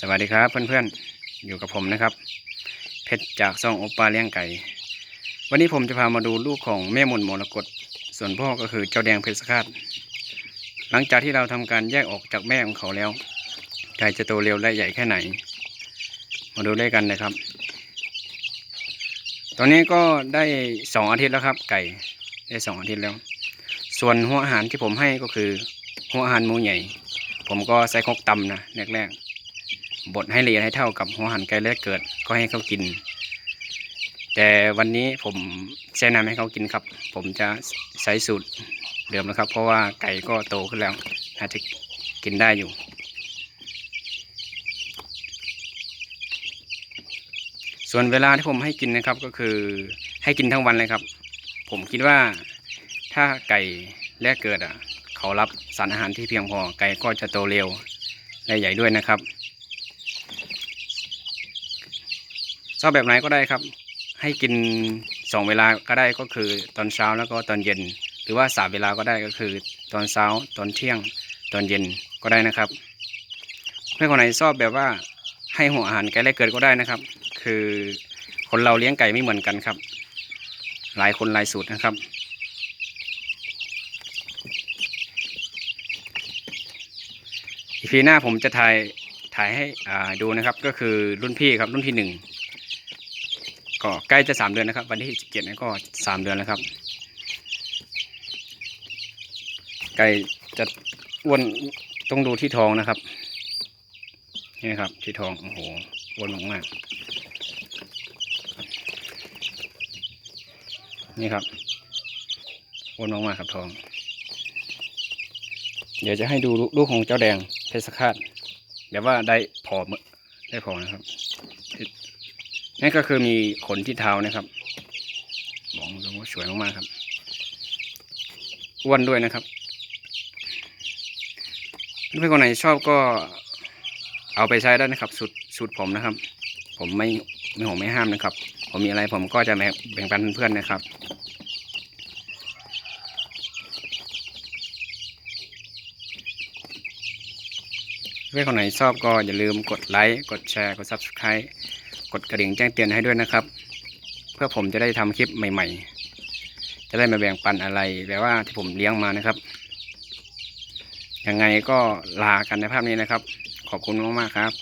สวัสดีครับเพื่อนๆ อยู่กับผมนะครับ เพชรจากซ่องโอปาเลี้ยงไก่ วันนี้ผมจะพามาดูลูกของแม่มนมรกตส่วนพ่อก็คือเจ้าแดงเพชรสคาดหลังจากที่เราทำการแยกออกจากแม่ของเขาแล้วไก่จะโตเร็วและใหญ่แค่ไหน มาดูด้วยกันนะครับ ตอนนี้ก็ได้สองอาทิตย์แล้วครับ ไก่ได้สองอาทิตย์แล้ว ส่วนหัวอาหารที่ผมให้ก็คือหัวอาหารหมูใหญ่ ผมก็ใส่คกตำนะแรกๆ บดให้ละเอียดให้เท่ากับหัวหันไก่แรกเกิดก็ให้เขากิน แต่วันนี้ผมแช่น้ำให้เขากินครับ ผมจะใช้สูตรเดิมนะครับ เพราะว่าไก่ก็โตขึ้นแล้วน่าจะกินได้อยู่ ส่วนเวลาที่ผมให้กินนะครับก็คือให้กินทั้งวันเลยครับ ผมคิดว่าถ้าไก่แรกเกิดอะ เขารับสารอาหารที่เพียงพอไก่ก็จะโตเร็วและใหญ่ด้วยนะครับ ชอบแบบไหนก็ได้ครับ ให้กินสองเวลาก็ได้ก็คือตอนเช้าแล้วก็ตอนเย็น หรือว่าสามเวลาก็ได้ก็คือ ตอนเช้าตอนเที่ยงตอนเย็นก็ได้นะครับ เพื่อนคนไหนชอบแบบว่าให้หัวอาหารไก่แรกเกิดก็ได้นะครับ คือคนเราเลี้ยงไก่ไม่เหมือนกันครับ หลายคนหลายสูตรนะครับอีพีหน้าผมจะถ่ายถ่ายให้อ่าดูนะครับ ก็คือรุ่นพี่ครับรุ่นที่หนึ่ง ก็ใกล้จะสามเดือนนะครับ วันที่สิบเจ็ดนี่ก็สามเดือนแล้วครับ ไก่จะอ้วนต้องดูที่ท้องนะครับ นี่นะครับที่ท้องโอ้โหอ้วนมากๆนี่ครับอ้วนมากๆครับท้อง เดี๋ยวจะให้ดูลูกของเจ้าแดงเพชรคาดเดี๋ยวว่าได้พอมได้พอนะครับ นั่นก็คือมีขนที่เท้านะครับบอกเลยว่าสวยมากๆครับอ้วนด้วยนะครับเพื่อนคนไหนชอบก็เอาไปใช้ได้นะครับสูตรสูตรผมนะครับ ผมไม่ไม่ห่วงไม่ห้ามนะครับ ผมมีอะไรผมก็จะแบ่งปันเพื่อนนะครับเพื่อนคนไหนชอบก็อย่าลืมกดไลค์กดแชร์กด Subscribe ดกระดิ่งแจ้งเตือนให้ด้วยนะครับ เพื่อผมจะได้ทำคลิปใหม่ ๆ จะได้มาแบ่งปันอะไรแบบว่าที่ผมเลี้ยงมานะครับยังไงก็ลากันในภาพนี้นะครับ ขอบคุณมากๆครับ